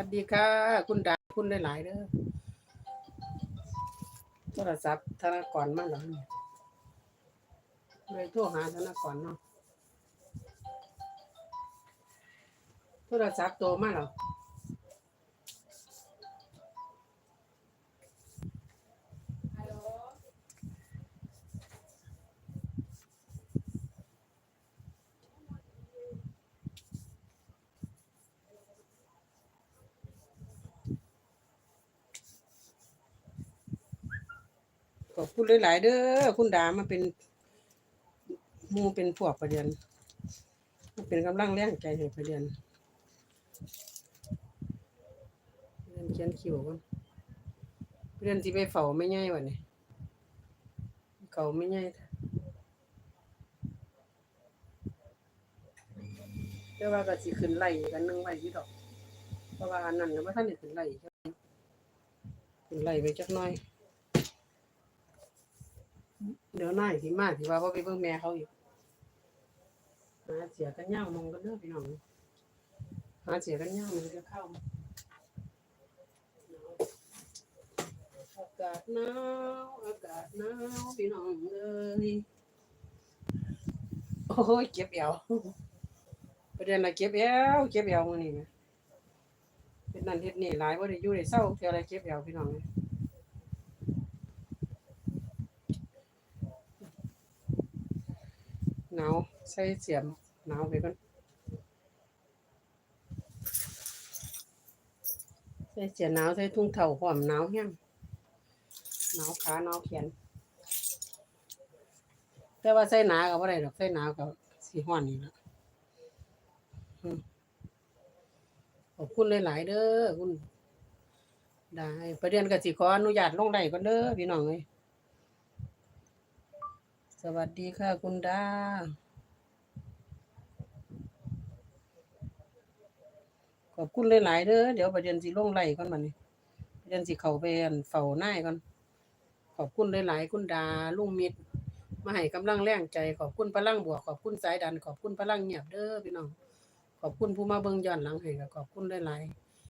วัสดีค่ะ คุณดาคุณได้หลายๆเด้อโทรศัพท์ธนากรมาแล้วเนี่ยเลยโทรหาธนากรเนาะโทรศัพท์โตมาแล้ว ขอบคุณหลายๆเด้อคุณดามาเป็นมูเป็นพวกประเด็นมาเป็นกำลังแรงใจให้ประเด็นเรียนเขียนคิวกันเรียนที่ไปเฝ้าไม่ง่ายวันนี้เขาไม่ง่ายแต่ว่าก็สิขึ้นไล่กันนึงไว้ที่ดอกเพราะว่าอันนั้นน่ะว่าท่านขึ้นไล่ขึ้นไล่ไปจักหน่อย เดี๋ยวนายสิมาสิว่าบ่ไปเบิ่งแม่เขาอยู่หาเสียกันย่างมองกันเด้อพี่น้องหาเสียกันย่างมันจะเข้าอากาศหนาวอากาศหนาวพี่น้องเอ้ยโอ้ยเก็บเอวประเด็นน่ะเก็บเอวเก็บเอวมื้อนี้เป็นนั่นเฮ็ดนี่หลายบ่ได้อยู่ได้เศร้าเทื่ออะไรเก็บเอวพี่น้องเอ้ย หนาว ใส่เสียมหนาวไปก่อนใส่เสียหนาวใส่ทุ่งเถ่าหอมหนาวแห้งหนาวขาหนาวแขนแต่ว่าใส่หนากับอะไรดอกใส่หนาวกับสีห้อนนี่ละขอบคุณหลายๆเด้อคุณได้ประเด็นกับสิขออนุญาตลงได้ก่อนเด้อพี่น้องเอ้ยสวัสดีค่ะคุณดา ขอบคุณหลายๆเด้อเดี๋ยวประเด็นสิลงไล่ก่อนมันนี่ประเด็นสิเข่าไปอันเฝ้านาก่อนขอบคุณหลายๆคุณดาลุงมิตรมาให้กำลังแรงใจ ขอบคุณพลังบวกขอบคุณสายดัน ขอบคุณพลังเงียบเด้อพี่น้องขอบคุณผู้มาเบิ่งย้อนหลังให้ก็ขอบคุณหลายๆ